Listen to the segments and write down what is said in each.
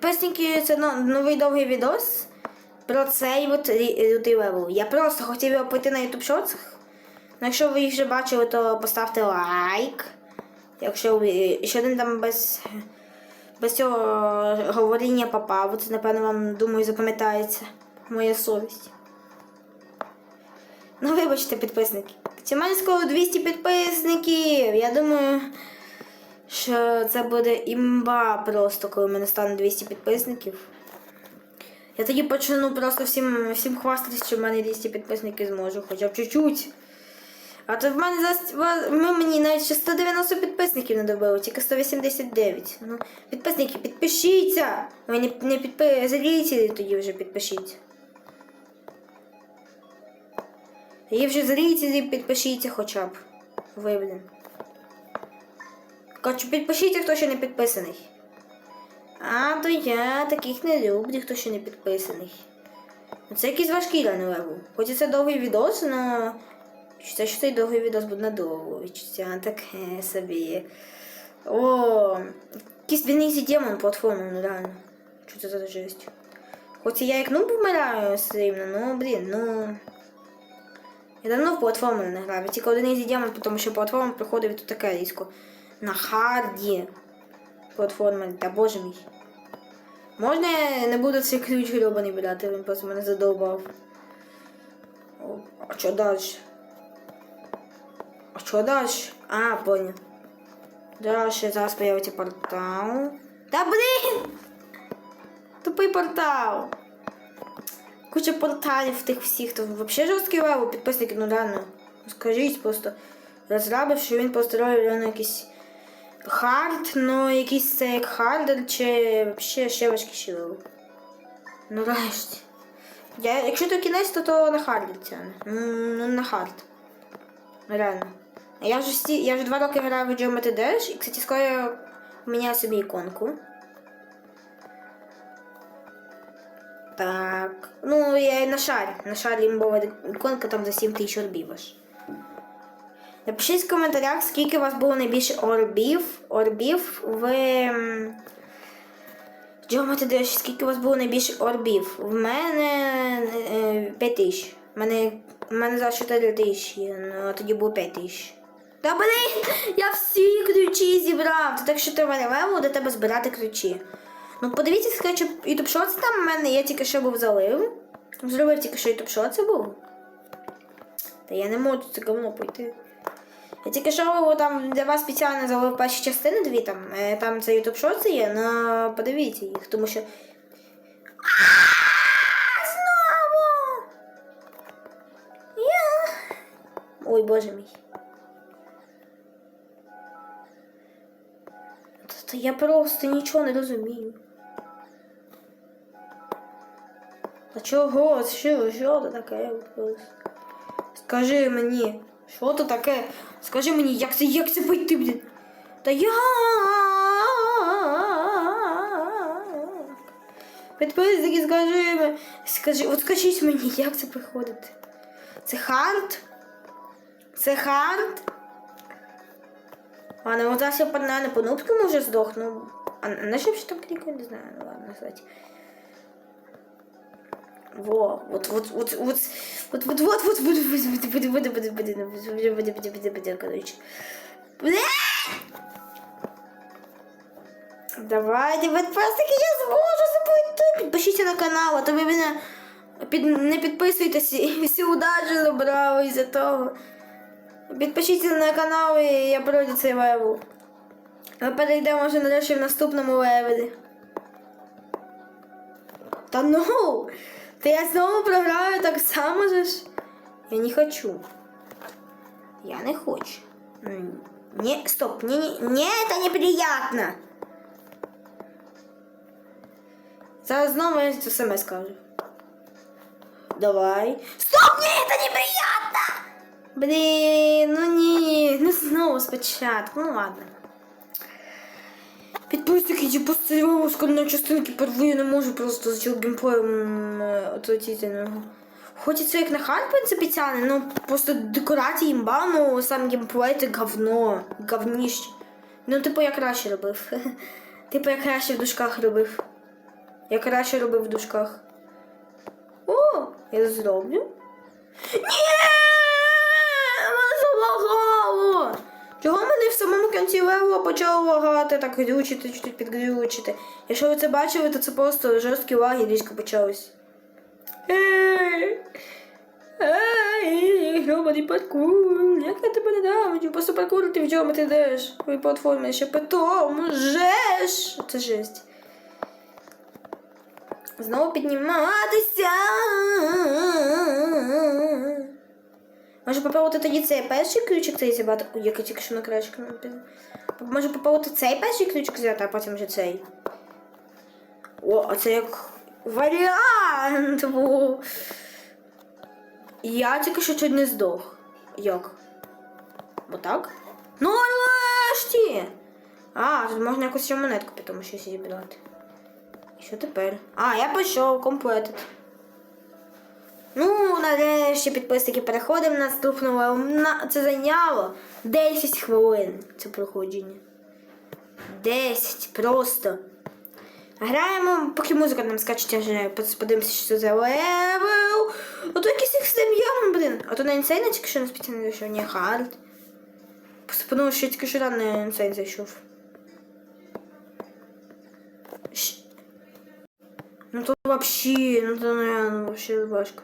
Підписники, це новий довгий відос про цей от лютий левел. Я просто хотів його пройти на YouTube Shorts. Ну, якщо ви їх вже бачили, то поставте лайк. Якщо ви ще один там без, без цього говоріння попав, це, напевно, вам, думаю, запам'ятається. Моя совість. Ну, вибачте, підписники. Це мене скоро 200 підписників. Я думаю, що це буде імба просто, коли в мене стане 200 підписників. Я тоді почну просто всім, всім хвастатись, що в мене 200 підписників зможу, хоча б чуть-чуть. А то в мене зараз ми мені навіть ще 190 підписників не добили, тільки 189. Ну, підписники, підпишіться! Ви не, не підпи... тоді вже підпишіться. І вже зрителі підпишіться хоча б. Ви, блін. Коротше, підпишіться, хто ще не підписаний. А, то я таких не люблю, хто ще не підписаний. Ну, Це якийсь важкий реально левел. Хоч і це довгий відос, але відчуття, що цей довгий відос буде надовго. Відчуття таке собі. О, якийсь Венезі демон платформу, ну реально. Що це за жесть? Хоч і я як нуб вмираю сильно, ну блін, ну. Я давно в платформу не грав. Я тільки один із демон, тому що платформа приходить тут таке різко. На харді. Платформа, та боже мій. Можна я не буду цей ключ гребаний брати, він просто мене задовбав. А що далі? А що далі? А, понял. Далі зараз появиться портал. Та блін! Тупий портал. Куча порталів тих всіх, то взагалі жорсткий левел, підписники, ну реально. Скажіть просто. Розрабив, що він построїв реально якийсь хард, ну якийсь це як хардер, чи взагалі ще важкіший левел. Ну нарешті. Я, якщо то кінець, то, то на харді тягне. Ну, на хард. Ну, реально. Я вже, сті, я вже два роки граю в Geometry Dash, і, кстати, скоро міняю собі іконку. Так. Ну, я на шарі. На шарі імбова іконка там за 7 тисяч аж. Напишіть в коментарях, скільки у вас було найбільше орбів. Орбів в. Geometry Dash, скільки у вас було найбільше орбів? В мене е, 5 тисяч. У мене, мене зараз 4 тисячі, ну, тоді було 5 тисяч. Та блин, я всі ключі зібрав. Це так що треба левел до тебе збирати ключі. Ну подивіться, скажу, YouTube Shorts там в мене, я тільки що був залив. Зробив тільки що YouTube Shorts був. Та я не можу це говно пойти. Я тільки що там для вас спеціально залив перші частини дві там. е, Там це YouTube Shorts є, но подивіться їх, тому що. Знову! Я. Ой, боже мій. Та я просто нічого не розумію. А чого? Що, що це таке? Скажи мені, що це таке? Скажи мені, як це, як це пойти, блін? Та я. Підписники, скажи. Скажи, от скажіть мені, як це приходити? Це хард? Це хард? А, ну от зараз я наверное, по нубському вже здохну. А на що там клікаю, не знаю, ну ладно, кстати. Во, вот, вот, вот, вот, вот, вот, вот, вот, вот, короче. Давайте, ви просто я зможу забути. Підпишіться на канал, а то ви мене під, не підписуйтесь і всі удачі забрали із-за того. Підпишіться на канал і я пройду цей левел. Ми перейдемо вже нарешті в наступному левелі. Та ну! Та я знову програю так само же ж. Я не хочу. Я не хочу. М, Не, стоп, не, не, не, это неприятно. Зараз знову я це саме скажу. Давай. Стоп, ні, это неприятно! Блін, ну ні, ну знову спочатку, ну ладно. Підписники, ті постеріли складної частинки порви, я не можу просто з геймплеєм е, отвратительного. Хоч і це як на хард, в принципі, тяне, ну просто декорації імба, ну сам геймплей це говно, говніще. Ну, типу, я краще робив. типу, я краще в дужках робив. Я краще робив в дужках. О, я зроблю. Ні! Мене залагало! Чого мене в самому кінці левела почало лагати, так глючити, чуть-чуть підглючити? Якщо ви це бачили, то це просто жорсткі лаги різко почались. Громадий паркур, як я тебе ненавиджу, просто паркурити в чому ти йдеш? Ви платформі ще потом, жеш! Це жесть. Знову підніматися. Може попробувати тоді цей перший ключик цей зібрати. Ой, як я тільки що на краєчку не піду. Може попробувати цей перший ключик взяти, а потім вже цей. О, а це як варіант був. Я тільки що чуть не здох. Як? Отак? Ну нарешті! А, тут можна якусь ще монетку потім щось зібрати. І що тепер? А, я пішов комплект. Ну, нарешті підписники переходимо на наступну Це зайняло 10 хвилин це проходження. 10 просто. Граємо, поки музика нам скаче, вже подивимося, що за левел. Ото якийсь екстрем блин. А то на інсейн я тільки що не спеціально зайшов, ні, хард. Подумав, що тільки що на інсейн зайшов. Ну то вообще, ну то реально вообще важко.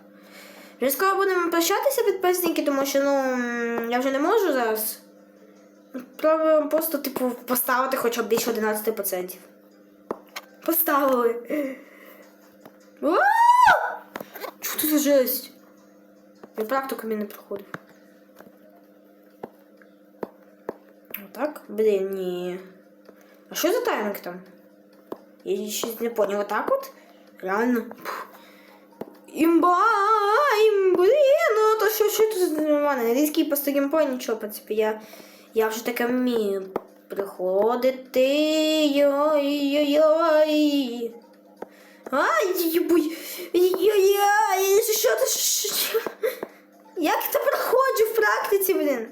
Вже скоро будемо прощатися, підписники, тому що ну я вже не можу зараз. Пробуємо просто, типу, поставити хоча б більше 11%. Поставили. Чого це за жесть? Я практику не проходив. Отак? Блін, ні. А що за таймінг там? Я щось не понял. Вот так вот? Реально. Імба! Ім, блін, ну то що, що тут нормально? Англійський просто геймплей, нічого, в принципі, я, я вже таке вмію приходити. Йой-йой-йой. Ай, юбуй. Йой-йой, що ти? що? Як це проходжу в практиці, блін?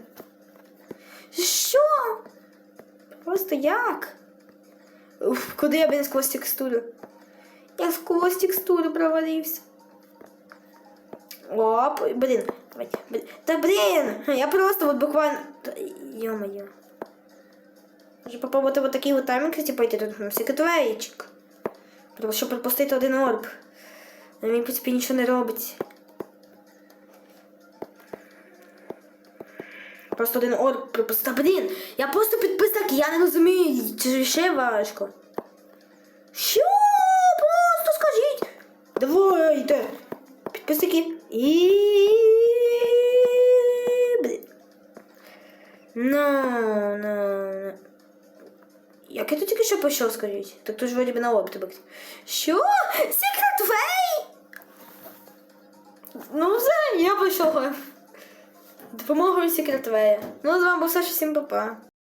Що? Просто як? Уф, куди я, блін, сквозь текстури? Я сквозь текстури провалився. Оп, блін, давайте, блін. Та блін, я просто вот буквально... Ё-моё. Може попробувати вот такий вот таймінг, типу, йти тут на секретарічик. Тому що пропустити один орб. А Він, в принципі, нічого не робить. Просто один орб пропустив. Та блін, я просто підписник, я не розумію, це ще важко. Що? Просто скажіть. Давайте. Підписники. І. Ну, ну. Як я тут тільки що пішов, скажіть? Так то ж вроді би на лоб тебе. Що? Secret Way? Ну все, я пішов. Допомога від Secret Way. Ну, з вами був Саша, всім па-па.